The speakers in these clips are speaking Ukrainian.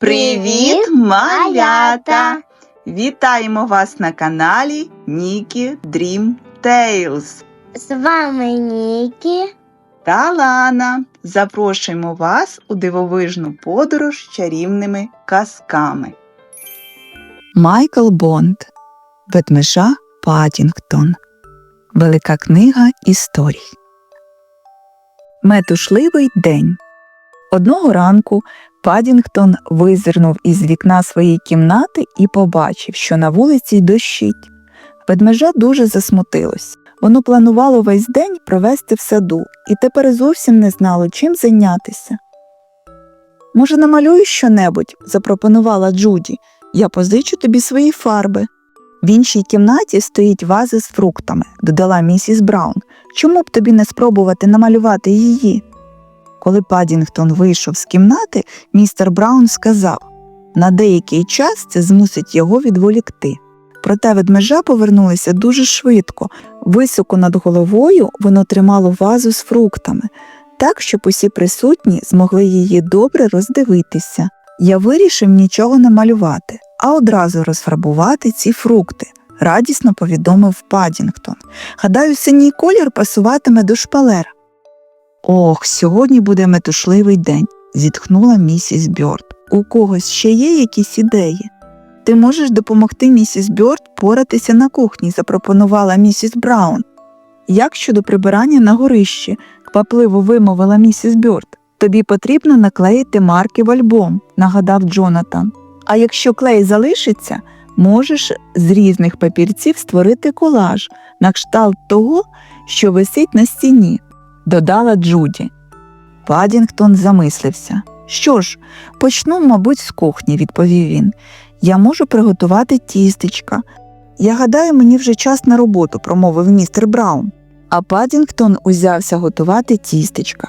Привіт, малята! Вітаємо вас на каналі Нікі Dream Tales З вами Нікі. та Лана. Запрошуємо вас у дивовижну подорож чарівними казками. Майкл Бонд Ведмежа Падінгтон Велика книга історій. Метушливий день. Одного ранку Падінгтон визирнув із вікна своєї кімнати і побачив, що на вулиці дощить. Ведмежа дуже засмутилось. Воно планувало весь день провести в саду і тепер зовсім не знало, чим зайнятися. Може, намалюю щонебудь, запропонувала Джуді. Я позичу тобі свої фарби. В іншій кімнаті стоїть ваза з фруктами, додала місіс Браун. Чому б тобі не спробувати намалювати її? Коли Падінгтон вийшов з кімнати, містер Браун сказав на деякий час це змусить його відволікти. Проте ведмежа повернулися дуже швидко. Високо над головою воно тримало вазу з фруктами, так, щоб усі присутні змогли її добре роздивитися. Я вирішив нічого не малювати, а одразу розфарбувати ці фрукти, радісно повідомив Падінгтон. Гадаю, синій колір пасуватиме до шпалер. Ох, сьогодні буде метушливий день, зітхнула місіс Бьорд. У когось ще є якісь ідеї? Ти можеш допомогти місіс Бьорд поратися на кухні, запропонувала місіс Браун. Як щодо прибирання на горищі, квапливо вимовила місіс Бьорд. Тобі потрібно наклеїти марки в альбом, нагадав Джонатан. А якщо клей залишиться, можеш з різних папірців створити колаж на кшталт того, що висить на стіні, додала Джуді. Падінгтон замислився. Що ж, почну, мабуть, з кухні, відповів він. Я можу приготувати тістечка. Я гадаю, мені вже час на роботу, промовив містер Браун. А Падінгтон узявся готувати тістечка.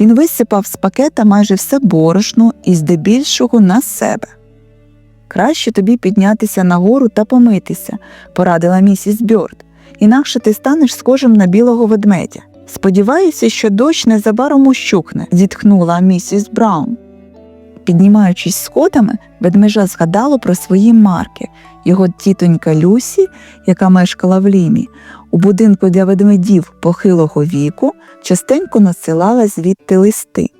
Він висипав з пакета майже все борошно і здебільшого на себе. Краще тобі піднятися нагору та помитися, порадила місіс Бьорд, інакше ти станеш схожим на білого ведмедя. Сподіваюся, що дощ незабаром ущухне, зітхнула місіс Браун. Піднімаючись сходами, ведмежа згадало про свої марки. Його тітонька Люсі, яка мешкала в Лімі, у будинку для ведмедів похилого віку, частенько насилала звідти листи.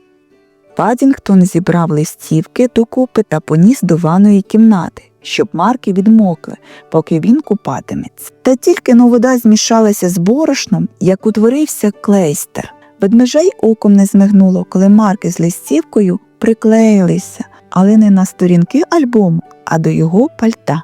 Падінгтон зібрав листівки докупи та поніс до ванної кімнати, щоб марки відмокли, поки він купатиметься. Та тільки но вода змішалася з борошном, як утворився клейстер. Ведмежа й оком не змигнуло, коли марки з листівкою приклеїлися, але не на сторінки альбому, а до його пальта.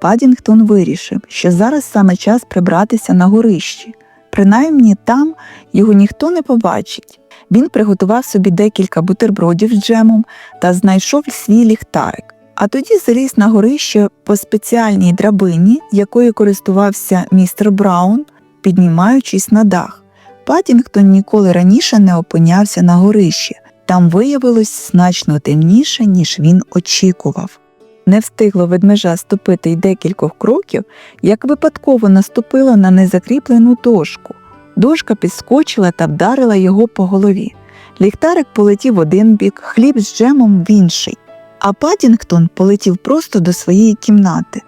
Падінгтон вирішив, що зараз саме час прибратися на горищі. Принаймні там його ніхто не побачить. Він приготував собі декілька бутербродів з джемом та знайшов свій ліхтарик. А тоді заліз на горище по спеціальній драбині, якою користувався містер Браун, піднімаючись на дах. Падінгтон ніколи раніше не опинявся на горищі. Там виявилось значно темніше, ніж він очікував. Не встигло ведмежа ступити й декількох кроків, як випадково наступила на незакріплену дошку. Дошка підскочила та вдарила його по голові. Ліхтарик полетів в один бік, хліб з джемом в інший, а Падінгтон полетів просто до своєї кімнати.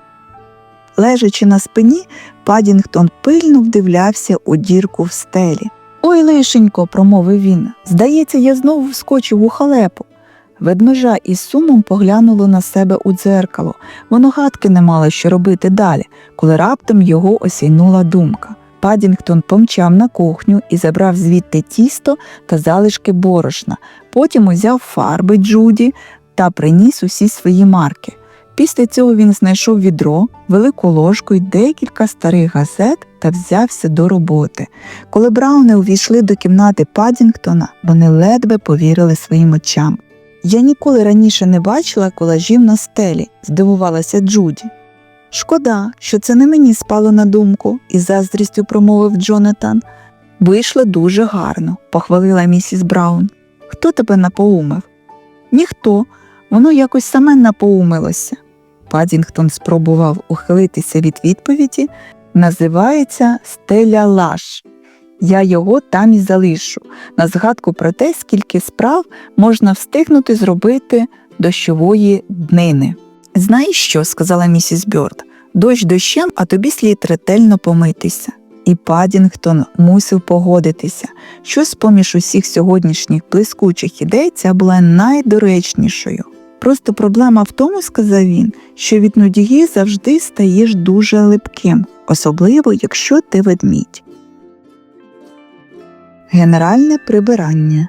Лежачи на спині, Падінгтон пильно вдивлявся у дірку в стелі. Ой, лишенько, промовив він. Здається, я знову вскочив у халепу. Ведмежа із сумом поглянуло на себе у дзеркало. Воно гадки не мало що робити далі, коли раптом його осяйнула думка. Падінгтон помчав на кухню і забрав звідти тісто та залишки борошна. Потім узяв фарби Джуді та приніс усі свої марки. Після цього він знайшов відро, велику ложку й декілька старих газет та взявся до роботи. Коли Брауни увійшли до кімнати Падінгтона, вони ледве повірили своїм очам. Я ніколи раніше не бачила колажів на стелі, здивувалася Джуді. Шкода, що це не мені спало на думку, із заздрістю промовив Джонатан. Вийшло дуже гарно, похвалила місіс Браун. Хто тебе напоумив? Ніхто. Воно якось саме напоумилося. Падінгтон спробував ухилитися від відповіді. Називається стеля лаш. Я його там і залишу, на згадку про те, скільки справ можна встигнути зробити дощової днини. Знаєш що? сказала місіс Бьорд. Дощ дощем, а тобі слід ретельно помитися. І Падінгтон мусив погодитися, що з поміж усіх сьогоднішніх блискучих ідей ця була найдоречнішою. Просто проблема в тому, сказав він, що від нудьги завжди стаєш дуже липким, особливо якщо ти ведмідь. Генеральне прибирання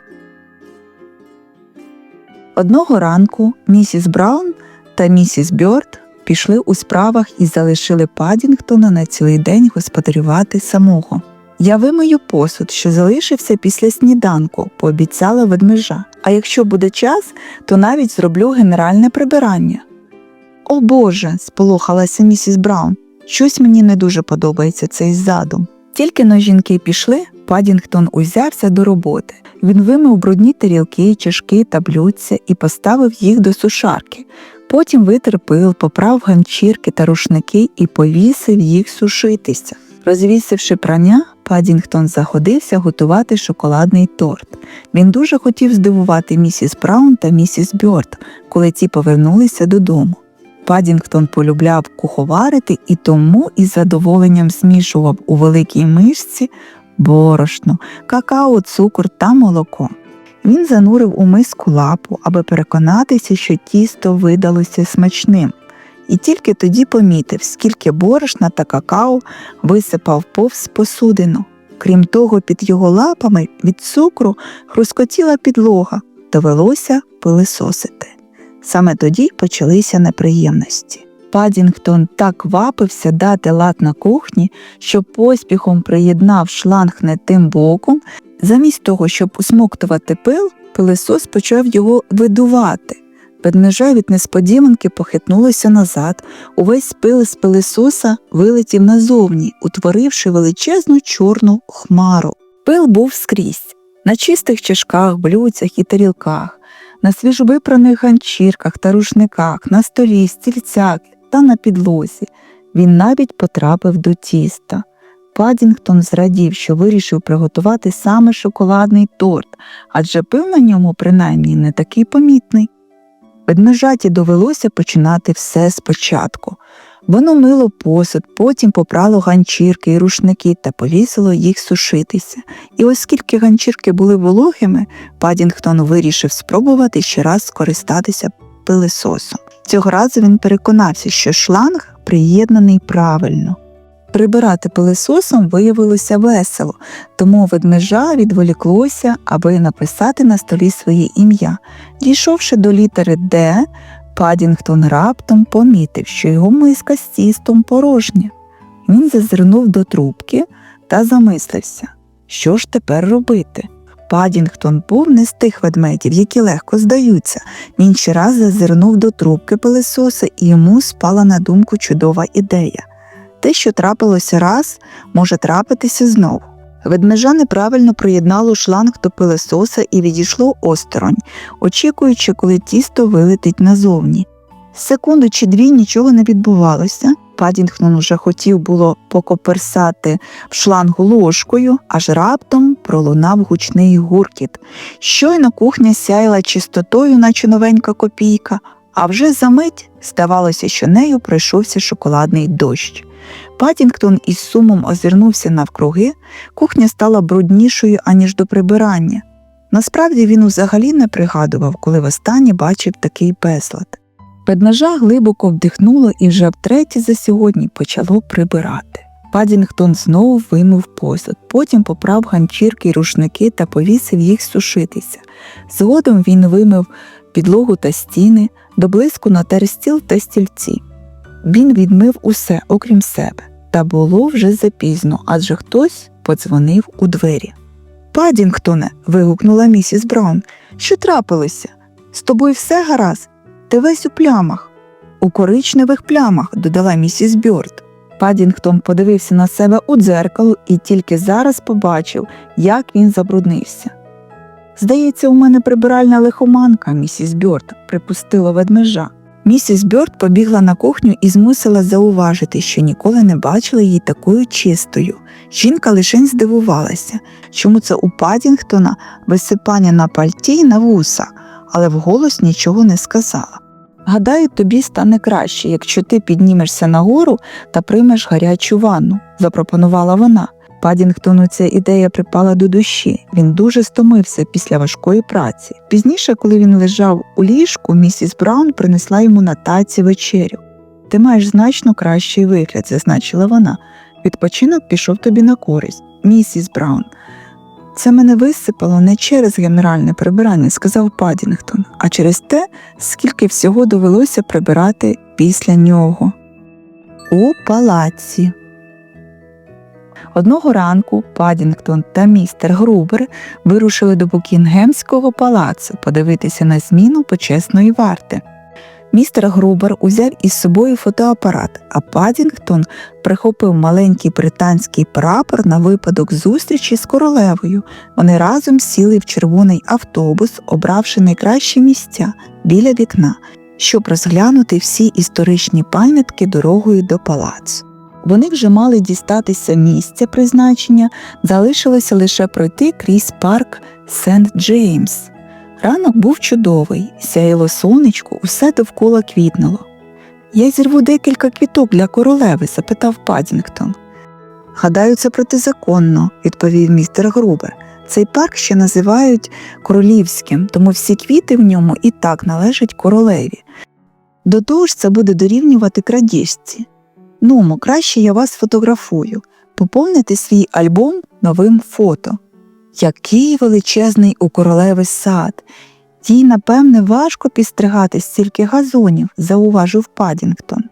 Одного ранку місіс Браун та місіс Бьорд пішли у справах і залишили Падінгтона на цілий день господарювати самого. Я вимию посуд, що залишився після сніданку, пообіцяла ведмежа. А якщо буде час, то навіть зроблю генеральне прибирання. О Боже, сполохалася місіс Браун. Щось мені не дуже подобається цей задум. Тільки но жінки пішли, Падінгтон узявся до роботи. Він вимив брудні тарілки, чашки та блюдця і поставив їх до сушарки. Потім витер пил, поправ ганчірки та рушники і повісив їх сушитися. Розвісивши прання, Падінгтон заходився готувати шоколадний торт. Він дуже хотів здивувати місіс Браун та місіс Бьорд, коли ті повернулися додому. Падінгтон полюбляв куховарити і тому із задоволенням змішував у великій мишці борошно, какао, цукор та молоко. Він занурив у миску лапу, аби переконатися, що тісто видалося смачним, і тільки тоді помітив, скільки борошна та какао висипав повз посудину. Крім того, під його лапами від цукру хрускотіла підлога, довелося пилисосити. Саме тоді почалися неприємності. Падінгтон так вапився дати лад на кухні, що поспіхом приєднав шланг не тим боком. Замість того, щоб усмоктувати пил, пилисос почав його видувати. Ведмежа від несподіванки похитнулося назад, увесь пил з пилисоса вилетів назовні, утворивши величезну чорну хмару. Пил був скрізь на чистих чашках, блюдцях і тарілках, на свіжовипраних ганчірках та рушниках, на столі, стільцях та на підлозі. Він навіть потрапив до тіста. Падінгтон зрадів, що вирішив приготувати саме шоколадний торт, адже пил на ньому принаймні не такий помітний. Ведмежаті довелося починати все спочатку. Воно мило посуд, потім попрало ганчірки і рушники та повісило їх сушитися. І оскільки ганчірки були вологими, Падінгтон вирішив спробувати ще раз скористатися пилисосом. Цього разу він переконався, що шланг приєднаний правильно. Прибирати пилисосом виявилося весело, тому ведмежа відволіклося, аби написати на столі своє ім'я. Дійшовши до літери Д, Падінгтон раптом помітив, що його миска з тістом порожня. Він зазирнув до трубки та замислився, що ж тепер робити. Падінгтон був не з тих ведмедів, які легко здаються. Він ще раз зазирнув до трубки пилисоса, і йому спала на думку чудова ідея. Те, що трапилося раз, може трапитися знову. Ведмежа неправильно приєднало шланг до пилисоса і відійшло осторонь, очікуючи, коли тісто вилетить назовні. Секунду чи дві нічого не відбувалося. Падінгтон уже хотів було покоперсати в шлангу ложкою, аж раптом пролунав гучний гуркіт. Щойно кухня сяяла чистотою, наче новенька копійка, а вже за мить здавалося, що нею пройшовся шоколадний дощ. Падінгтон із сумом озирнувся навкруги, кухня стала бруднішою, аніж до прибирання. Насправді він взагалі не пригадував, коли востаннє бачив такий безлад. Ведмежа глибоко вдихнуло і вже втретє за сьогодні почало прибирати. Падінгтон знову вимив посуд, потім поправ ганчірки й рушники та повісив їх сушитися. Згодом він вимив підлогу та стіни, до блиску натер стіл та стільці. Він відмив усе, окрім себе, та було вже запізно, адже хтось подзвонив у двері. Падінгтоне. вигукнула місіс Браун. Що трапилося? З тобою все гаразд? Ти весь у плямах. У коричневих плямах, додала місіс Бьорд. Падінгтон подивився на себе у дзеркало і тільки зараз побачив, як він забруднився. Здається, у мене прибиральна лихоманка, місіс Бьорд, припустила ведмежа. Місіс Бьорд побігла на кухню і змусила зауважити, що ніколи не бачила її такою чистою. Жінка лишень здивувалася, чому це у Падінгтона висипання на пальті й на вуса, але вголос нічого не сказала. Гадаю, тобі стане краще, якщо ти піднімешся нагору та приймеш гарячу ванну, запропонувала вона. Падінгтону ця ідея припала до душі. Він дуже стомився після важкої праці. Пізніше, коли він лежав у ліжку, місіс Браун принесла йому на таці вечерю. Ти маєш значно кращий вигляд, зазначила вона. Відпочинок пішов тобі на користь, місіс Браун. Це мене висипало не через генеральне прибирання, сказав Падінгтон, а через те, скільки всього довелося прибирати після нього. У палаці. Одного ранку Падінгтон та містер Грубер вирушили до Букінгемського палацу подивитися на зміну почесної варти. Містер Грубер узяв із собою фотоапарат, а Падінгтон прихопив маленький британський прапор на випадок зустрічі з королевою. Вони разом сіли в червоний автобус, обравши найкращі місця біля вікна, щоб розглянути всі історичні пам'ятки дорогою до палацу. Вони вже мали дістатися місця призначення, залишилося лише пройти крізь парк Сент Джеймс. Ранок був чудовий, сяяло сонечко, усе довкола квітнуло. Я зірву декілька квіток для королеви? запитав Падінгтон. Гадаю, це протизаконно, відповів містер Грубер. Цей парк ще називають королівським, тому всі квіти в ньому і так належать королеві. До того ж, це буде дорівнювати крадіжці. Нумо, краще я вас фотографую. Поповните свій альбом новим фото. Який величезний у королеви сад. Їй, напевне, важко підстригати стільки газонів, зауважив Падінгтон.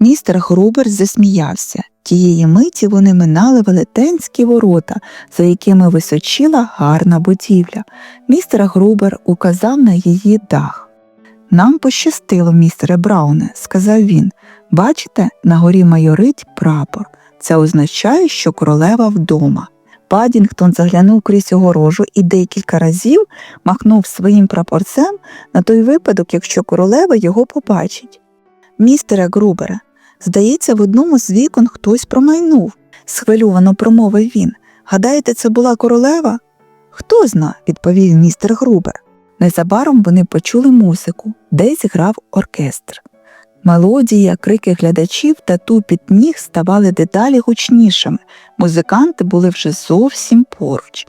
Містер Грубер засміявся. Тієї миті вони минали велетенські ворота, за якими височила гарна будівля. Містер Грубер указав на її дах. Нам пощастило, містере Брауне, сказав він. Бачите, на горі майорить прапор. Це означає, що королева вдома. Падінгтон заглянув крізь огорожу і декілька разів махнув своїм прапорцем на той випадок, якщо королева його побачить. Містере Грубере, здається, в одному з вікон хтось промайнув, схвильовано промовив він. Гадаєте, це була королева? Хто зна, відповів містер Грубер. Незабаром вони почули музику, десь грав оркестр. Мелодія, крики глядачів та тупіт ніг ставали дедалі гучнішими. Музиканти були вже зовсім поруч.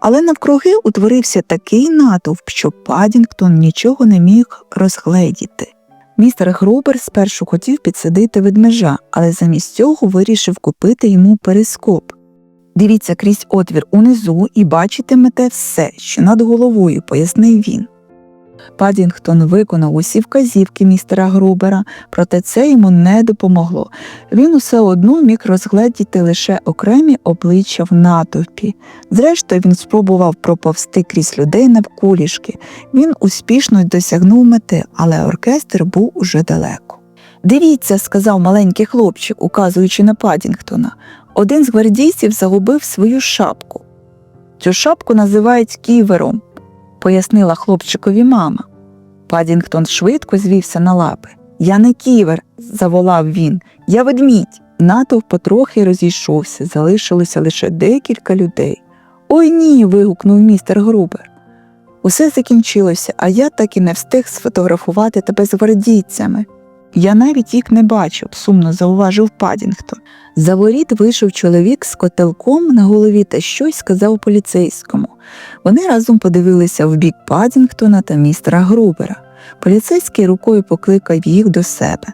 Але навкруги утворився такий натовп, що Падінгтон нічого не міг розгледіти. Містер Грубер спершу хотів підсадити ведмежа, але замість цього вирішив купити йому перископ. Дивіться крізь отвір унизу і бачитимете все, що над головою, пояснив він. Падінгтон виконав усі вказівки містера Грубера, проте це йому не допомогло. Він усе одно міг розгледіти лише окремі обличчя в натовпі. Зрештою, він спробував проповсти крізь людей навколішки. Він успішно досягнув мети, але оркестр був уже далеко. Дивіться, сказав маленький хлопчик, указуючи на Падінгтона. Один з гвардійців загубив свою шапку. Цю шапку називають ківером, пояснила хлопчикові мама. Падінгтон швидко звівся на лапи. Я не ківер, заволав він, я ведмідь. Натовп потрохи розійшовся, залишилося лише декілька людей. Ой ні. вигукнув містер Грубер. Усе закінчилося, а я так і не встиг сфотографувати тебе з гвардійцями. Я навіть їх не бачив, сумно зауважив Падінгтон. За воріт вийшов чоловік з котелком на голові та щось сказав поліцейському. Вони разом подивилися в бік Падінгтона та містера Грубера. Поліцейський рукою покликав їх до себе.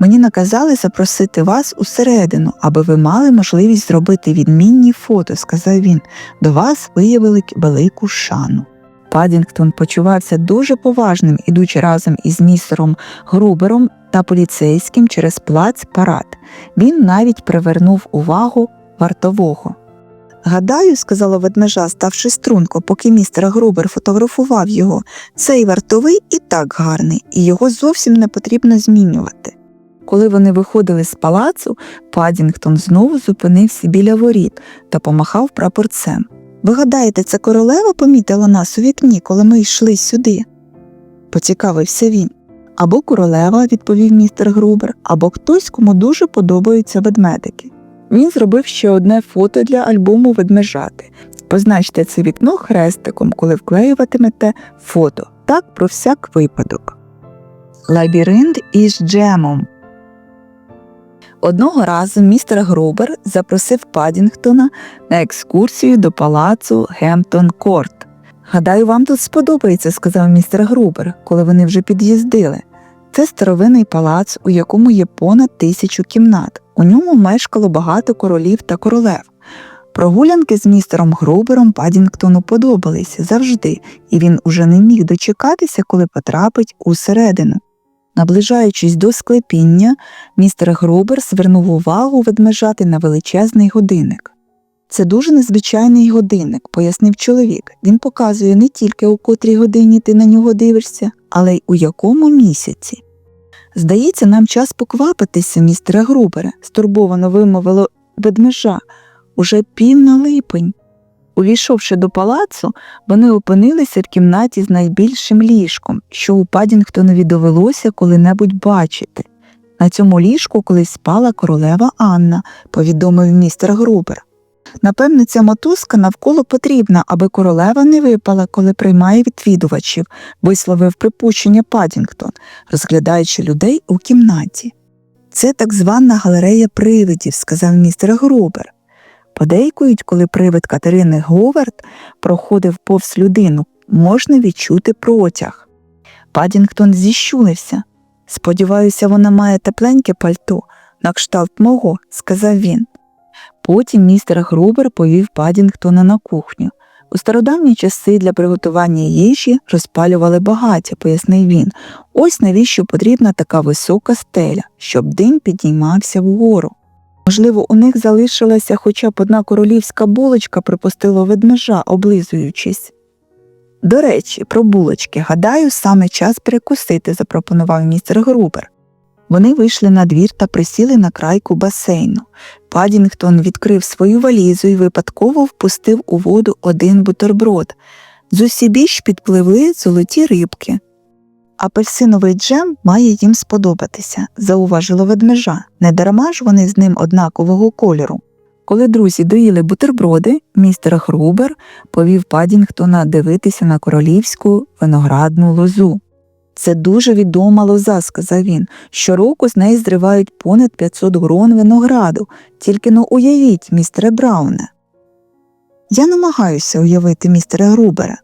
Мені наказали запросити вас усередину, аби ви мали можливість зробити відмінні фото, сказав він. До вас виявили велику шану. Падінгтон почувався дуже поважним, ідучи разом із містером Грубером та поліцейським через плац парад. Він навіть привернув увагу вартового. Гадаю, сказала ведмежа, ставши струнко, поки містер Грубер фотографував його, цей вартовий і так гарний, і його зовсім не потрібно змінювати. Коли вони виходили з палацу, Падінгтон знову зупинився біля воріт та помахав прапорцем. Ви гадаєте, це королева помітила нас у вікні, коли ми йшли сюди? поцікавився він. Або королева, відповів містер Грубер, або хтось, кому дуже подобаються ведмедики. Він зробив ще одне фото для альбому ведмежати. Позначте це вікно хрестиком, коли вклеюватимете фото. Так про всяк випадок. Лабіринт із джемом. Одного разу містер Грубер запросив Падінгтона на екскурсію до палацу Гемптон Корт. Гадаю, вам тут сподобається, сказав містер Грубер, коли вони вже під'їздили. Це старовинний палац, у якому є понад тисячу кімнат. У ньому мешкало багато королів та королев. Прогулянки з містером Грубером Падінгтону подобалися завжди, і він уже не міг дочекатися, коли потрапить усередину. Наближаючись до склепіння, містер Грубер звернув увагу ведмежати на величезний годинник. Це дуже незвичайний годинник, пояснив чоловік. Він показує не тільки у котрій годині ти на нього дивишся, але й у якому місяці. Здається, нам час поквапитися, містере Грубере, стурбовано вимовило ведмежа. Уже пів на липень. Увійшовши до палацу, вони опинилися в кімнаті з найбільшим ліжком, що у Падінгтонові довелося коли-небудь бачити. На цьому ліжку колись спала королева Анна, повідомив містер Грубер. Напевне, ця мотузка навколо потрібна, аби королева не випала, коли приймає відвідувачів, висловив припущення Падінгтон, розглядаючи людей у кімнаті. Це так звана галерея привидів, сказав містер Грубер. Подейкують, коли привид Катерини Говард проходив повз людину, можна відчути протяг. Падінгтон зіщулився. Сподіваюся, вона має тепленьке пальто, на кшталт мого, сказав він. Потім містер Грубер повів Падінгтона на кухню. У стародавні часи для приготування їжі розпалювали багаття, пояснив він. Ось навіщо потрібна така висока стеля, щоб дим підіймався вгору. Можливо, у них залишилася хоча б одна королівська булочка, припустило ведмежа, облизуючись. До речі, про булочки, гадаю, саме час перекусити, запропонував містер Грубер. Вони вийшли на двір та присіли на крайку басейну. Падінгтон відкрив свою валізу і випадково впустив у воду один бутерброд. Зусібіч підпливли золоті рибки. Апельсиновий джем має їм сподобатися, зауважило ведмежа. Недарма ж вони з ним однакового кольору. Коли друзі доїли бутерброди, містер Грубер повів Падінгтона дивитися на королівську виноградну лозу. Це дуже відома лоза, сказав він. Щороку з неї зривають понад 500 грон винограду, тільки но уявіть, містере Брауне. Я намагаюся уявити містера Грубера,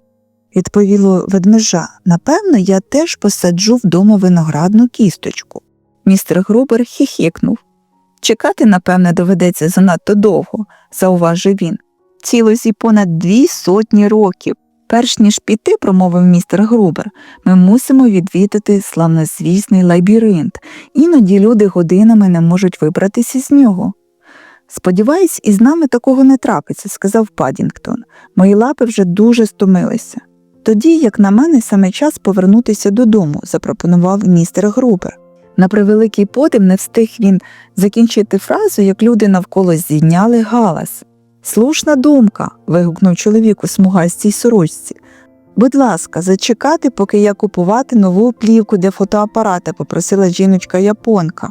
відповіло ведмежа. Напевно, я теж посаджу вдома виноградну кісточку. Містер Грубер хіхікнув. Чекати, напевне, доведеться занадто довго, зауважив він. Цій лозі понад дві сотні років. Перш ніж піти, промовив містер Грубер, ми мусимо відвідати славнозвісний лабіринт. Іноді люди годинами не можуть вибратися з нього. Сподіваюсь, із нами такого не трапиться, сказав Падінгтон. Мої лапи вже дуже стомилися. Тоді, як на мене, саме час повернутися додому, запропонував містер Грубер. На превеликий подив не встиг він закінчити фразу, як люди навколо зійняли галас. Слушна думка. вигукнув чоловік у смугастій сорочці. Будь ласка, зачекати, поки я купувати нову плівку для фотоапарата, попросила жіночка японка.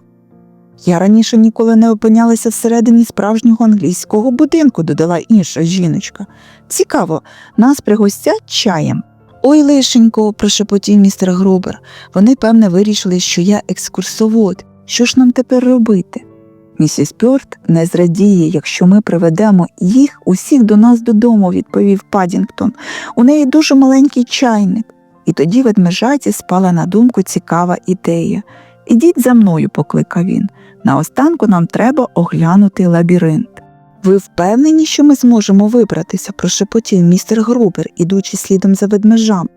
Я раніше ніколи не опинялася всередині справжнього англійського будинку, додала інша жіночка. Цікаво, нас пригостять чаєм. Ой, лишенько, прошепотів містер Грубер. Вони, певне, вирішили, що я екскурсовод. Що ж нам тепер робити? Місіс Пьорт не зрадіє, якщо ми приведемо їх усіх до нас додому, відповів Падінгтон. У неї дуже маленький чайник. І тоді ведмежаті спала на думку цікава ідея. Ідіть за мною, покликав він. Наостанку нам треба оглянути лабіринт. Ви впевнені, що ми зможемо вибратися, прошепотів містер Грубер, ідучи слідом за ведмежам.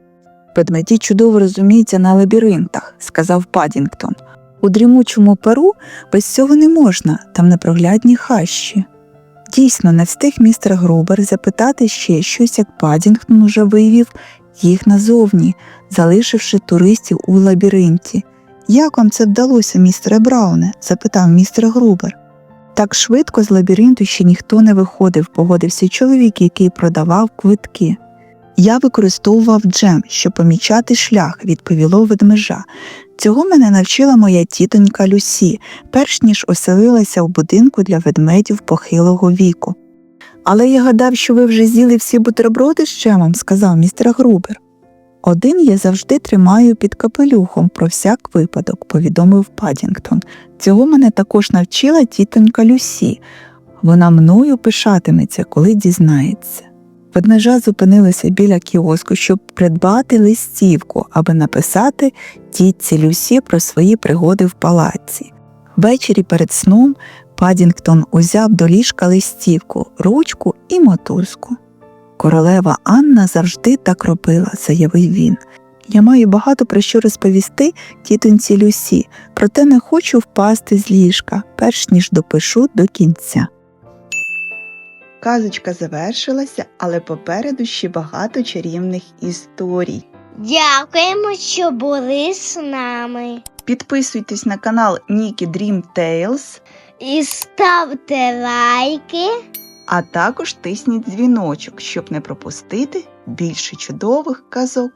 Ведмеді чудово розуміються на лабіринтах, сказав Падінгтон. У дрімучому перу без цього не можна, там непроглядні хащі. Дійсно, не встиг містер Грубер запитати ще щось, як Падінгтон уже вивів їх назовні, залишивши туристів у лабіринті. Як вам це вдалося, містере Брауне? запитав містер Грубер. Так швидко з лабіринту ще ніхто не виходив, погодився чоловік, який продавав квитки. Я використовував джем, щоб помічати шлях, відповіло ведмежа. Цього мене навчила моя тітонька Люсі, перш ніж оселилася в будинку для ведмедів похилого віку. Але я гадав, що ви вже з'їли всі бутерброди з джемом, сказав містер Грубер. Один я завжди тримаю під капелюхом про всяк випадок, повідомив Падінгтон. Цього мене також навчила тітонька Люсі. Вона мною пишатиметься, коли дізнається. Ведмежа зупинилася біля кіоску, щоб придбати листівку, аби написати тітці Люсі про свої пригоди в палаці. Ввечері перед сном Падінгтон узяв до ліжка листівку, ручку і мотузку. Королева Анна завжди так робила, заявив він. Я маю багато про що розповісти тітоньці Люсі, проте не хочу впасти з ліжка, перш ніж допишу до кінця. Казочка завершилася, але попереду ще багато чарівних історій. Дякуємо, що були з нами. Підписуйтесь на канал Нікі Dream Tales, І ставте лайки. А також тисніть дзвіночок, щоб не пропустити більше чудових казок.